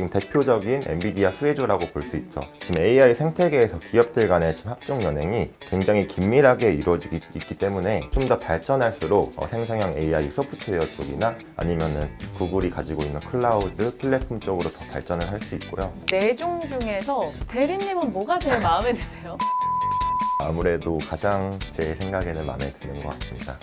지금 대표적인 엔비디아 수혜주라고 볼 수 있죠. 지금 AI 생태계에서 기업들 간의 지금 합종 연행이 굉장히 긴밀하게 이루어지기 있기 때문에 좀 더 발전할수록 어, 생성형 AI 소프트웨어 쪽이나 아니면은 구글이 가지고 있는 클라우드 플랫폼 쪽으로 더 발전을 할 수 있고요. 네 종 중에서 대리님은 뭐가 제일 마음에 드세요? 아무래도 가장 제 생각에는 마음에 드는 것 같습니다.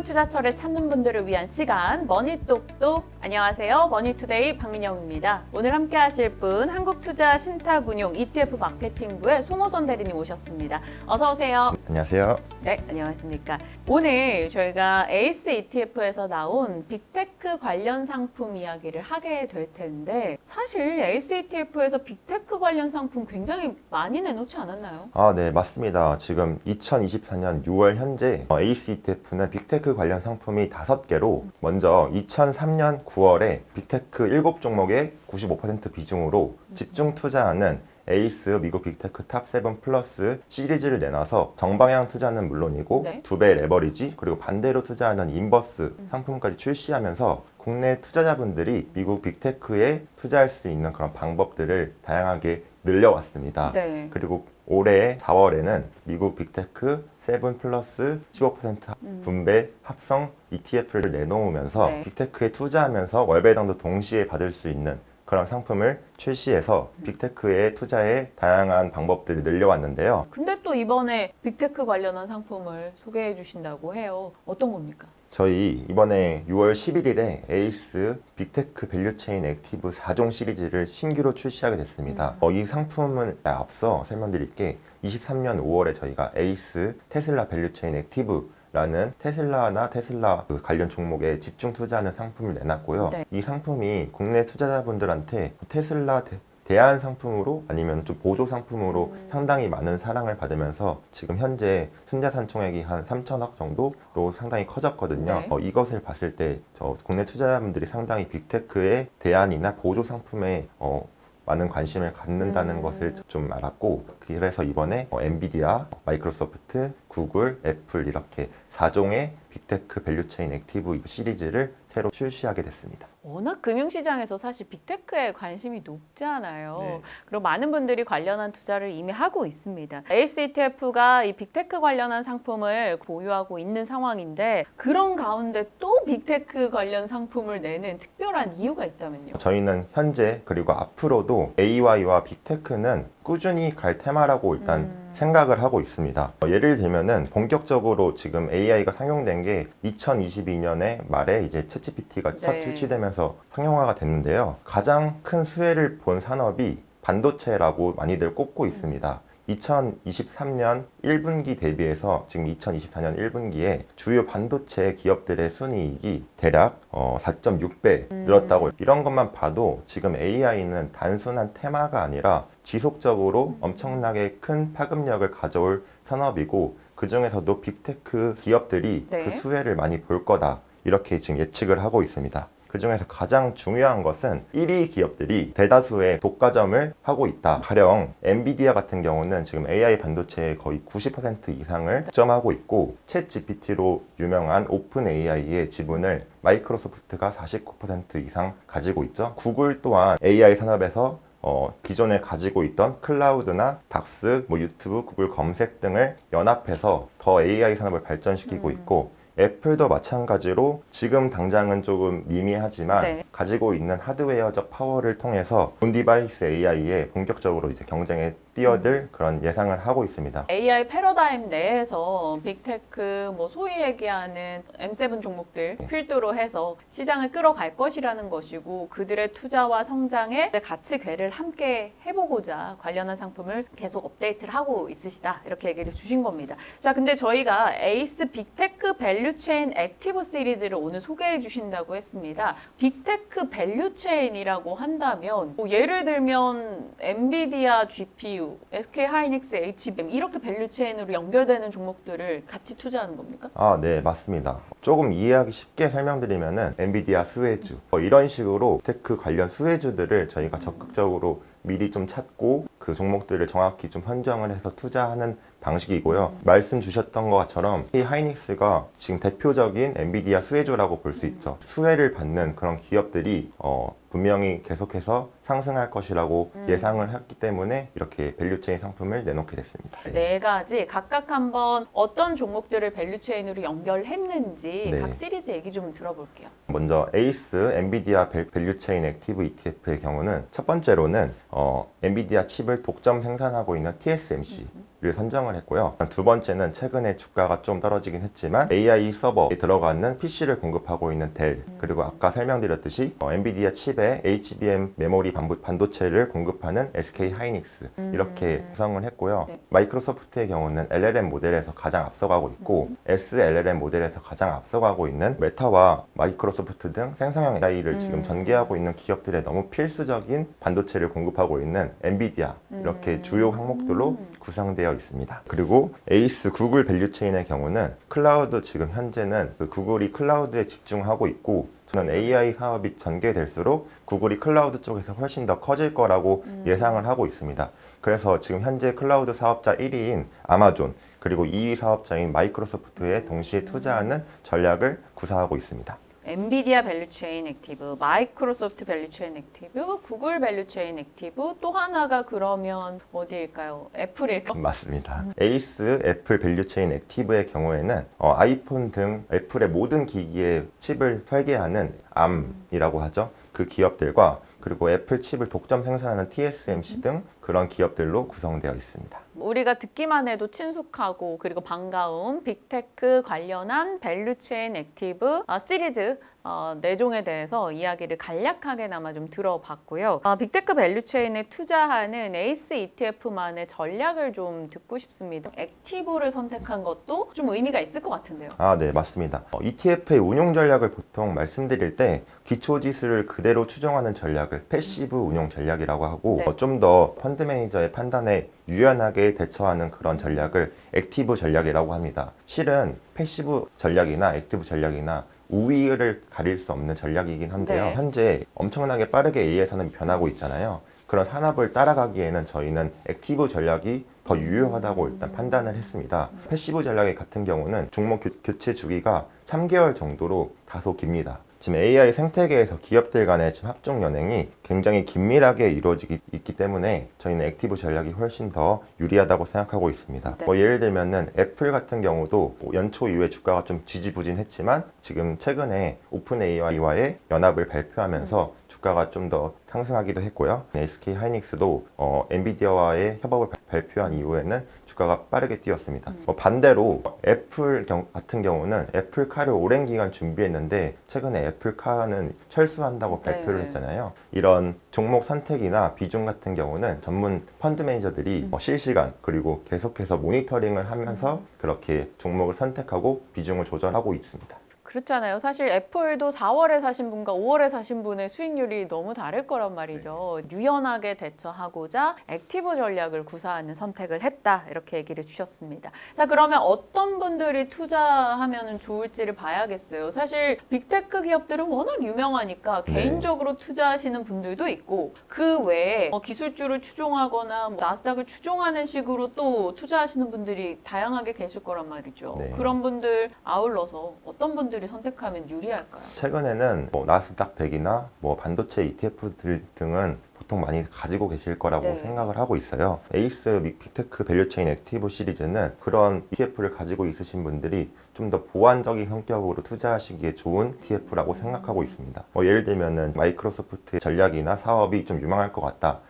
똑똑한 투자처를 찾는 분들을 위한 시간 머니똑똑 안녕하세요. 머니투데이 박민영입니다. 오늘 함께 하실 분 한국투자 신탁운용 ETF 마케팅부의 송호선 대리님 오셨습니다. 어서 오세요 안녕하세요. 네 안녕하십니까 오늘 저희가 에이스 ETF에서 나온 빅테크 관련 상품 이야기를 하게 될 텐데 사실 에이스 ETF에서 빅테크 관련 상품 굉장히 많이 내놓지 않았나요? 아, 네, 맞습니다. 지금 2024년 6월 현재 어, 에이스 ETF는 빅테크 관련 상품이 5개로 먼저 2003년 9월에 빅테크 7종목의 95% 비중으로 집중 투자하는 에이스 미국 빅테크 탑7 플러스 시리즈를 내놔서 정방향 투자는 물론이고 네. 두배 레버리지 그리고 반대로 투자하는 인버스 상품까지 출시하면서 국내 투자자분들이 미국 빅테크에 투자할 수 있는 그런 방법들을 다양하게 늘려왔습니다. 네. 그리고 올해 4월에는 미국 빅테크 7 플러스 15% 분배 합성 ETF를 내놓으면서 네. 빅테크에 투자하면서 월배당도 동시에 받을 수 있는 그런 상품을 출시해서 빅테크의 투자에 다양한 방법들을 늘려왔는데요. 근데 또 이번에 빅테크 관련한 상품을 소개해 주신다고 해요. 어떤 겁니까? 저희 이번에 6월 11일에 에이스 빅테크 밸류체인 액티브 4종 시리즈를 신규로 출시하게 됐습니다. 어, 이 상품을 앞서 설명드릴 게 23년 5월에 저희가 에이스 테슬라 밸류체인 액티브 라는 테슬라나 테슬라 그 관련 종목에 집중 투자하는 상품을 내놨고요. 네. 이 상품이 국내 투자자분들한테 테슬라 대, 대안 상품으로 아니면 좀 보조 상품으로 상당히 많은 사랑을 받으면서 지금 현재 순자산 총액이 한 3천억 정도로 상당히 커졌거든요. 네. 어, 이것을 봤을 때 저 국내 투자자분들이 상당히 빅테크의 대안이나 보조 상품에 어, 많은 관심을 갖는다는 음. 것을 좀 알았고 그래서 이번에 어, 엔비디아, 마이크로소프트, 구글, 애플 이렇게 4종의 빅테크 밸류체인 액티브 시리즈를 새로 출시하게 됐습니다. 워낙 금융시장에서 사실 빅테크에 관심이 높잖아요. 네. 그리고 많은 분들이 관련한 투자를 이미 하고 있습니다. ETF가 이 빅테크 관련한 상품을 보유하고 있는 상황인데 그런 가운데 또 빅테크 관련 상품을 내는 특별한 이유가 있다면요. 저희는 현재 그리고 앞으로도 AI와 빅테크는 꾸준히 갈 테마라고 일단 음. 생각을 하고 있습니다. 어, 예를 들면은 본격적으로 지금 AI가 상용된 게 2022년에 말에 이제 챗GPT가 첫 네. 출시되면서 상용화가 됐는데요. 가장 큰 수혜를 본 산업이 반도체라고 많이들 꼽고 있습니다. 2023년 1분기 대비해서 지금 2024년 1분기에 주요 반도체 기업들의 순이익이 대략 어, 4.6배 늘었다고 이런 것만 봐도 지금 AI는 단순한 테마가 아니라 지속적으로 엄청나게 큰 파급력을 가져올 산업이고 그 중에서도 빅테크 기업들이 네. 그 수혜를 많이 볼 거다 이렇게 지금 예측을 하고 있습니다. 그 중에서 가장 중요한 것은 1위 기업들이 대다수의 독과점을 하고 있다. 가령 엔비디아 같은 경우는 지금 AI 반도체의 거의 90% 이상을 득점하고 있고 챗 GPT로 유명한 오픈 AI의 지분을 마이크로소프트가 49% 이상 가지고 있죠. 구글 또한 AI 산업에서 어, 기존에 가지고 있던 클라우드나 닥스, 뭐 유튜브, 구글 검색 등을 연합해서 더 AI 산업을 발전시키고 음. 있고 애플도 마찬가지로 지금 당장은 조금 미미하지만 네. 가지고 있는 하드웨어적 파워를 통해서 온 디바이스 AI에 본격적으로 이제 경쟁에 뛰어들 음. 그런 예상을 하고 있습니다. AI 패러다임 내에서 빅테크 뭐 소위 얘기하는 M7 종목들 필두로 해서 시장을 끌어갈 것이라는 것이고 그들의 투자와 성장에 같이 궤를 함께 해보고자 관련한 상품을 계속 업데이트를 하고 있으시다 이렇게 얘기를 주신 겁니다. 자 근데 저희가 에이스 빅테크 밸류체인 액티브 시리즈를 오늘 소개해 주신다고 했습니다. 빅테크 밸류체인이라고 한다면 뭐 예를 들면 엔비디아 GPU, SK 하이닉스, HBM 이렇게 밸류 체인으로 연결되는 종목들을 같이 투자하는 겁니까? 아, 네, 맞습니다. 조금 이해하기 쉽게 설명드리면은 엔비디아 수혜주 뭐 이런 식으로 테크 관련 수혜주들을 저희가 적극적으로 미리 좀 찾고 그 종목들을 정확히 좀 선정을 해서 투자하는 방식이고요. 말씀 주셨던 것처럼 이 하이닉스가 지금 대표적인 엔비디아 수혜주라고 볼 수 있죠. 수혜를 받는 그런 기업들이 어, 분명히 계속해서 상승할 것이라고 음. 예상을 했기 때문에 이렇게 밸류체인 상품을 내놓게 됐습니다. 네 가지 각각 한번 어떤 종목들을 밸류체인으로 연결했는지 네. 각 시리즈 얘기 좀 들어볼게요. 먼저 에이스 엔비디아 밸- 밸류체인 액티브 ETF의 경우는 첫 번째로는 어, 엔비디아 칩을 독점 생산하고 있는 TSMC 를 선정을 했고요. 두 번째는 최근에 주가가 좀 떨어지긴 했지만 AI 서버에 들어가는 PC를 공급하고 있는 델 그리고 아까 설명드렸듯이 어, 엔비디아 칩에 HBM 메모리 반도체를 공급하는 SK 하이닉스 이렇게 구성을 했고요. 네. 마이크로소프트의 경우는 LLM 모델에서 가장 앞서가고 있고 SLLM 모델에서 가장 앞서가고 있는 메타와 마이크로소프트 등 생성형 AI를 지금 전개하고 있는 기업들의 너무 필수적인 반도체를 공급하고 있는 엔비디아 이렇게 주요 항목들로 구성되어 있습니다. 그리고 에이스 구글 밸류체인의 경우는 클라우드 지금 현재는 그 구글이 클라우드에 집중하고 있고 저는 AI 사업이 전개될수록 구글이 클라우드 쪽에서 훨씬 더 커질 거라고 예상을 하고 있습니다. 그래서 지금 현재 클라우드 사업자 1위인 아마존 그리고 2위 사업자인 마이크로소프트에 동시에 투자하는 전략을 구사하고 있습니다. 엔비디아 밸류체인 액티브, 마이크로소프트 밸류체인 액티브, 구글 밸류체인 액티브, 또 하나가 그러면 어디일까요? 애플일까? 맞습니다. 에이스 애플 밸류체인 액티브의 경우에는 어, 아이폰 등 애플의 모든 기기에 칩을 설계하는 암이라고 하죠. 그 기업들과 그리고 애플 칩을 독점 생산하는 TSMC 등 그런 기업들로 구성되어 있습니다. 우리가 듣기만 해도 친숙하고 그리고 반가운 빅테크 관련한 밸류체인 액티브 아, 시리즈 어, 네 종에 대해서 이야기를 간략하게나마 좀 들어봤고요. 아, 빅테크 밸류체인에 투자하는 에이스 ETF만의 전략을 좀 듣고 싶습니다. 액티브를 선택한 것도 좀 의미가 있을 것 같은데요. 아, 네, 맞습니다. 어, ETF의 운용 전략을 보통 말씀드릴 때 기초 지수를 그대로 추종하는 전략을 패시브 운용 전략이라고 하고 네. 좀더 펀드 매니저의 판단에 유연하게 대처하는 그런 전략을 액티브 전략이라고 합니다. 실은 패시브 전략이나 액티브 전략이나 우위를 가릴 수 없는 전략이긴 한데요. 네. 현재 엄청나게 빠르게 AI 산업이 변하고 있잖아요. 그런 산업을 따라가기에는 저희는 액티브 전략이 더 유효하다고 일단 판단을 했습니다. 패시브 전략 같은 경우는 종목 교- 교체 주기가 3개월 정도로 다소 깁니다. 지금 AI 생태계에서 기업들 간의 지금 합종 연행이 굉장히 긴밀하게 이루어지기 있기 때문에 저희는 액티브 전략이 훨씬 더 유리하다고 생각하고 있습니다. 네. 뭐 예를 들면은 애플 같은 경우도 연초 이후에 주가가 좀 지지부진했지만 지금 최근에 오픈 AI와의 연합을 발표하면서 주가가 좀 더 상승하기도 했고요. SK 하이닉스도 어, 엔비디아와의 협업을 발- 발표한 이후에는 주가가 빠르게 뛰었습니다. 뭐 반대로 애플 경- 같은 경우는 애플카를 오랜 기간 준비했는데 최근에 애플카는 철수한다고 네. 발표를 했잖아요. 이런 종목 선택이나 비중 같은 경우는 전문 펀드 매니저들이 어, 실시간 그리고 계속해서 모니터링을 하면서 그렇게 종목을 선택하고 비중을 조절하고 있습니다. 그렇잖아요. 사실 애플도 4월에 사신 분과 5월에 사신 분의 수익률이 너무 다를 거란 말이죠. 유연하게 대처하고자 액티브 전략을 구사하는 선택을 했다. 이렇게 얘기를 주셨습니다. 자, 그러면 어떤 분들이 투자하면 좋을지를 봐야겠어요. 사실 빅테크 기업들은 워낙 유명하니까 네. 개인적으로 투자하시는 분들도 있고 그 외에 뭐 기술주를 추종하거나 뭐 나스닥을 추종하는 식으로 또 투자하시는 분들이 다양하게 계실 거란 말이죠. 네. 그런 분들 아울러서 어떤 분들이 선택하면 유리할까요? 최근에는 뭐 나스닥 100이나 뭐 반도체 ETF들 등은 보통 많이 가지고 계실 거라고 네. 생각을 하고 있어요. 에이스 빅테크 밸류체인 액티브 시리즈는 그런 ETF를 가지고 있으신 분들이 좀 더 보완적인 성격으로 투자하시기에 좋은 ETF라고 생각하고 있습니다. 뭐 예를 들면은 마이크로소프트의 전략이나 사업이 좀 유망할 것 같다.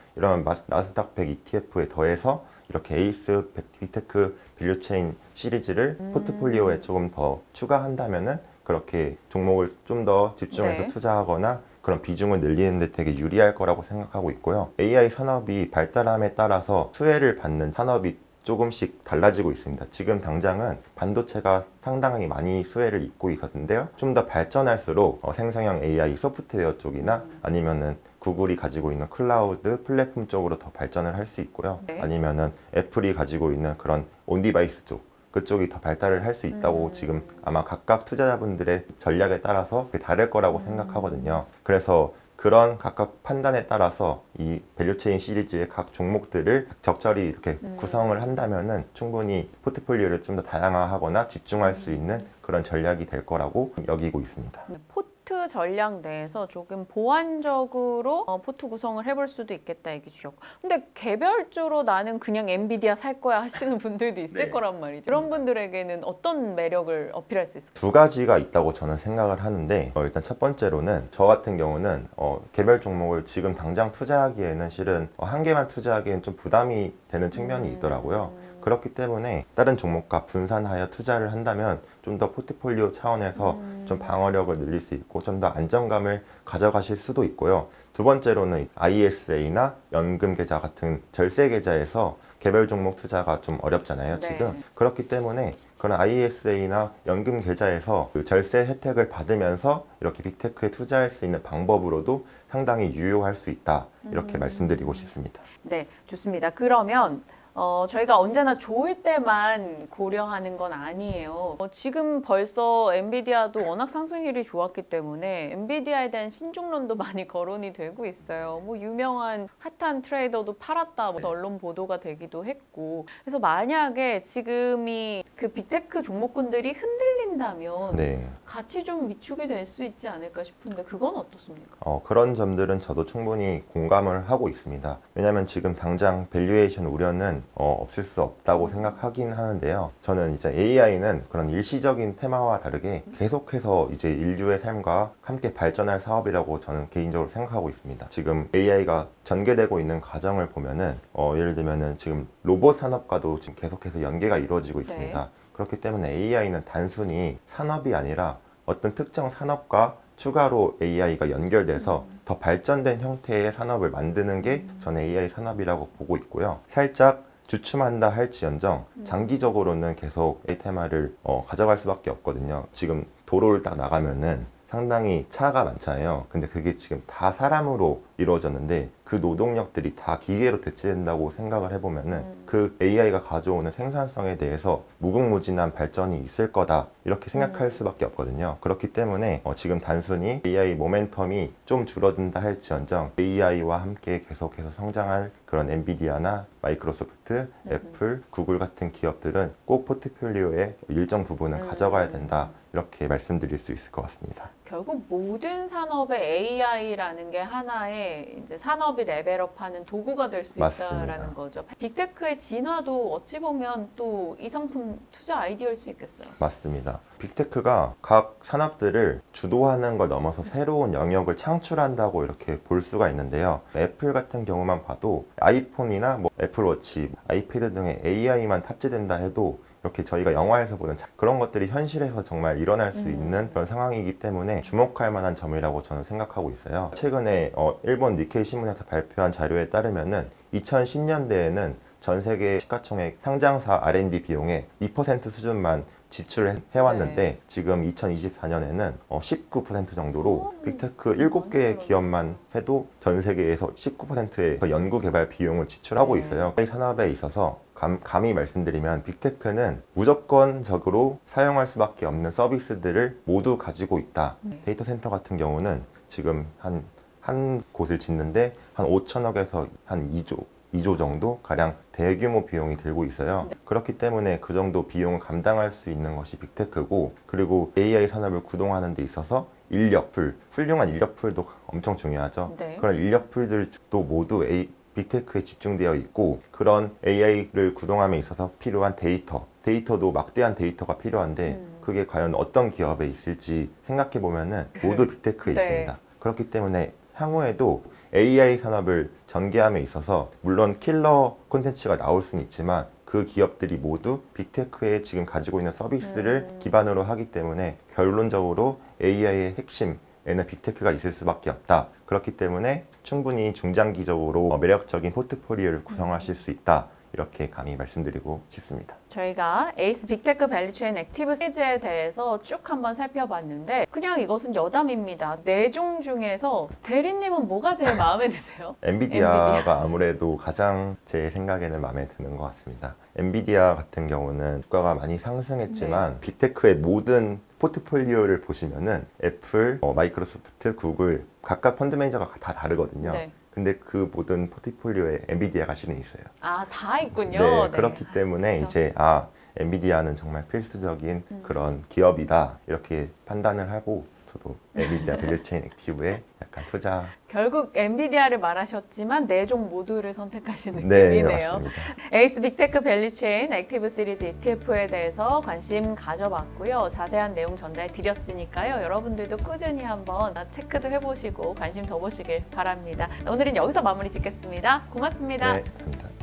마스- 나스닥 100 ETF에 더해서 이렇게 에이스 빅테크 밸류체인 시리즈를 음. 포트폴리오에 조금 더 추가한다면은 그렇게 종목을 좀 더 집중해서 네. 투자하거나 그런 비중을 늘리는 데 되게 유리할 거라고 생각하고 있고요. AI 산업이 발달함에 따라서 수혜를 받는 산업이 조금씩 달라지고 있습니다. 지금 당장은 반도체가 상당히 많이 수혜를 입고 있었는데요. 좀 더 발전할수록 어, 생성형 AI 소프트웨어 쪽이나 아니면은 구글이 가지고 있는 클라우드 플랫폼 쪽으로 더 발전을 할 수 있고요. 네. 아니면은 애플이 가지고 있는 그런 온디바이스 쪽 그쪽이 더 발달을 할 수 있다고 음. 지금 아마 각각 투자자분들의 전략에 따라서 그게 다를 거라고 생각하거든요. 그래서 그런 각각 판단에 따라서 이 밸류체인 시리즈의 각 종목들을 적절히 이렇게 음. 구성을 한다면은 충분히 포트폴리오를 좀 더 다양화하거나 집중할 수 있는 그런 전략이 될 거라고 여기고 있습니다. 포트 전략 내에서 조금 보완적으로 어, 포트 구성을 해볼 수도 있겠다 얘기 주셨고 근데 개별주로 나는 그냥 엔비디아 살 거야 하시는 분들도 있을 네. 거란 말이죠 그런 분들에게는 어떤 매력을 어필할 수 있을까요? 두 가지가 있다고 저는 생각을 하는데 어, 일단 첫 번째로는 저 같은 경우는 어, 개별 종목을 지금 당장 투자하기에는 실은 어, 한 개만 투자하기엔 좀 부담이 되는 측면이 음. 있더라고요. 그렇기 때문에 다른 종목과 분산하여 투자를 한다면 좀 더 포트폴리오 차원에서 음. 좀 방어력을 늘릴 수 있고 좀 더 안정감을 가져가실 수도 있고요. 두 번째로는 ISA나 연금 계좌 같은 절세 계좌에서 개별 종목 투자가 좀 어렵잖아요, 네. 지금. 그렇기 때문에 그런 ISA나 연금 계좌에서 그 절세 혜택을 받으면서 이렇게 빅테크에 투자할 수 있는 방법으로도 상당히 유효할 수 있다. 이렇게 음. 말씀드리고 싶습니다. 네, 좋습니다. 그러면 어, 저희가 언제나 좋을 때만 고려하는 건 아니에요. 어, 지금 벌써 엔비디아도 워낙 상승률이 좋았기 때문에 엔비디아에 대한 신중론도 많이 거론이 되고 있어요. 뭐 유명한 핫한 트레이더도 팔았다. 그래서 언론 보도가 되기도 했고. 그래서 만약에 지금이 그 빅테크 종목군들이 흔들린다면 네. 같이 좀 위축이 될 수 있지 않을까 싶은데 그건 어떻습니까? 어, 그런 점들은 저도 충분히 공감을 하고 있습니다. 왜냐하면 지금 당장 밸류에이션 우려는 어, 없을 수 없다고 생각하긴 하는데요. 저는 이제 AI는 그런 일시적인 테마와 다르게 계속해서 이제 인류의 삶과 함께 발전할 사업이라고 저는 개인적으로 생각하고 있습니다. 지금 AI가 전개되고 있는 과정을 보면은 어, 예를 들면은 지금 로봇 산업과도 지금 계속해서 연계가 이루어지고 있습니다. 그렇기 때문에 AI는 단순히 산업이 아니라 어떤 특정 산업과 추가로 AI가 연결돼서 더 발전된 형태의 산업을 만드는 게 저는 AI 산업이라고 보고 있고요. 살짝 주춤한다 할지언정 장기적으로는 계속 이 테마를 어, 가져갈 수밖에 없거든요. 지금 도로를 딱 나가면은 상당히 차가 많잖아요. 근데 그게 지금 다 사람으로 이루어졌는데 그 노동력들이 다 기계로 대체된다고 생각을 해보면은 음. 그 AI가 가져오는 생산성에 대해서 무궁무진한 발전이 있을 거다 이렇게 생각할 음. 수밖에 없거든요. 그렇기 때문에 어, 지금 단순히 AI 모멘텀이 좀 줄어든다 할지언정 AI와 함께 계속해서 성장할 그런 엔비디아나 마이크로소프트, 음. 애플, 구글 같은 기업들은 꼭 포트폴리오의 일정 부분은 음. 가져가야 된다 이렇게 말씀드릴 수 있을 것 같습니다. 결국 모든 산업에 AI라는 게 하나의 이제 산업이 레벨업하는 도구가 될수 맞습니다. 있다라는 거죠. 빅테크의 진화도 어찌 보면 또 이 상품 투자 아이디어일 수 있겠어요. 맞습니다. 빅테크가 각 산업들을 주도하는 걸 넘어서 새로운 영역을 창출한다고 이렇게 볼 수가 있는데요. 애플 같은 경우만 봐도 아이폰이나 뭐 애플워치, 아이패드 등에 AI만 탑재된다 해도 이렇게 저희가 영화에서 보는 자- 그런 것들이 현실에서 정말 일어날 수 음. 있는 그런 상황이기 때문에 주목할 만한 점이라고 저는 생각하고 있어요. 최근에 어, 일본 니케이 신문에서 발표한 자료에 따르면은 2010년대에는 전 세계 시가총액 상장사 R&D 비용의 2% 수준만 지출을 해왔는데 네. 지금 2024년에는 19% 정도로 오, 빅테크 많이 7개의 늘어나네. 기업만 해도 전 세계에서 19%의 연구 개발 비용을 지출하고 네. 있어요. 이 산업에 있어서 감, 감히 말씀드리면 빅테크는 무조건적으로 사용할 수밖에 없는 서비스들을 모두 가지고 있다. 네. 데이터 센터 같은 경우는 지금 한, 한 곳을 짓는데 한 5천억에서 한 2조, 2조 정도 가량 대규모 비용이 들고 있어요. 네. 그렇기 때문에 그 정도 비용을 감당할 수 있는 것이 빅테크고 그리고 AI 산업을 구동하는 데 있어서 인력풀, 훌륭한 인력풀도 엄청 중요하죠. 네. 그런 인력풀들도 모두 A, 빅테크에 집중되어 있고 그런 AI를 구동함에 있어서 필요한 데이터, 데이터도 막대한 데이터가 필요한데 음. 그게 과연 어떤 기업에 있을지 생각해 보면은 모두 빅테크에 네. 있습니다. 그렇기 때문에 향후에도 AI 산업을 전개함에 있어서 물론 킬러 콘텐츠가 나올 수는 있지만 그 기업들이 모두 빅테크에 지금 가지고 있는 서비스를 음. 기반으로 하기 때문에 결론적으로 AI의 핵심 에는 빅테크가 있을 수밖에 없다. 그렇기 때문에 충분히 중장기적으로 매력적인 포트폴리오를 구성하실 수 있다. 이렇게 감히 말씀드리고 싶습니다. 저희가 에이스 빅테크 밸리체인 액티브 시리즈에 대해서 쭉 한번 살펴봤는데 그냥 이것은 여담입니다. 네 종 중에서 대리님은 뭐가 제일 마음에 드세요? 엔비디아가 아무래도 가장 제 생각에는 마음에 드는 것 같습니다. 엔비디아 같은 경우는 주가가 많이 상승했지만 네. 빅테크의 모든 포트폴리오를 보시면은 애플, 어, 마이크로소프트, 구글 각각 펀드 매니저가 다 다르거든요. 네. 근데 그 모든 포트폴리오에 엔비디아가 실은 있어요. 아, 다 있군요. 네, 네. 그렇기 때문에 그렇죠. 이제 아 엔비디아는 정말 필수적인 음. 그런 기업이다 이렇게 판단을 하고 저도 엔비디아 밸류체인 액티브에 약간 투자 결국 엔비디아를 말하셨지만 네 종 모두를 선택하시는 네 느낌이네요. 맞습니다. 에이스 빅테크 밸리체인 액티브 시리즈 ETF에 대해서 관심 가져봤고요. 자세한 내용 전달 드렸으니까요. 여러분들도 꾸준히 한번 체크도 해보시고 관심 더 보시길 바랍니다. 오늘은 여기서 마무리 짓겠습니다. 고맙습니다. 네, 감사합니다.